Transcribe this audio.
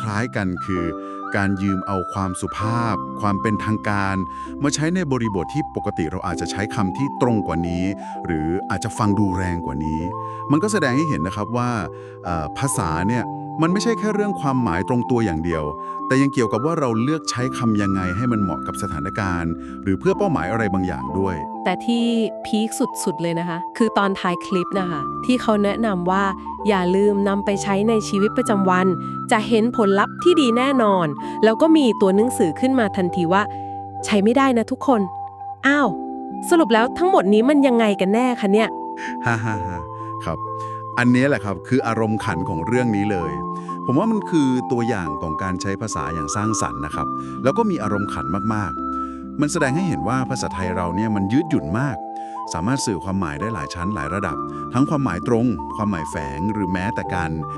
คล้ายๆกันคือ การยืมเอาความสุภาพ ความเป็นทางการ มาใช้ในบริบทที่ปกติเราอาจจะใช้คำที่ตรงกว่านี้ หรืออาจจะฟังดูแรงกว่านี้ มันก็แสดงให้เห็นนะครับว่าภาษาเนี่ย มันไม่ใช่แค่เรื่องความหมายตรงตัวอย่างเดียว แต่ยังเกี่ยวกับว่าเราเลือกใช้คำยังไงให้มันเหมาะกับสถานการณ์ หรือเพื่อเป้าหมายอะไรบางอย่างด้วย แต่ที่พีคสุดๆเลยนะคะ คือตอนท้ายคลิปนะคะ ที่เขาแนะนำว่าอย่าลืมนำไปใช้ในชีวิตประจำวัน จะเห็นผลลัพธ์ที่ดีแน่นอน แล้วก็มีตัวหนังสือขึ้นมาทันทีว่า ใช้ไม่ได้นะทุกคน อ้าว สรุปแล้วทั้งหมดนี้มันยังไงกันแน่คะเนี่ยฮ่าฮ่าฮ่าครับ อันนี้แหละครับคืออารมณ์ขันของเรื่องนี้เลย ผมว่ามันคือตัวอย่างของการใช้ภาษาอย่างสร้างสรรค์นะครับ แล้วก็มีอารมณ์ขันมากๆ มันแสดงให้เห็นว่าภาษาไทยเราเนี่ยมันยืดหยุ่นมาก สามารถสื่อความหมายได้หลายชั้นหลายระดับ ทั้งความหมายตรง ความหมายแฝง หรือแม้แต่การ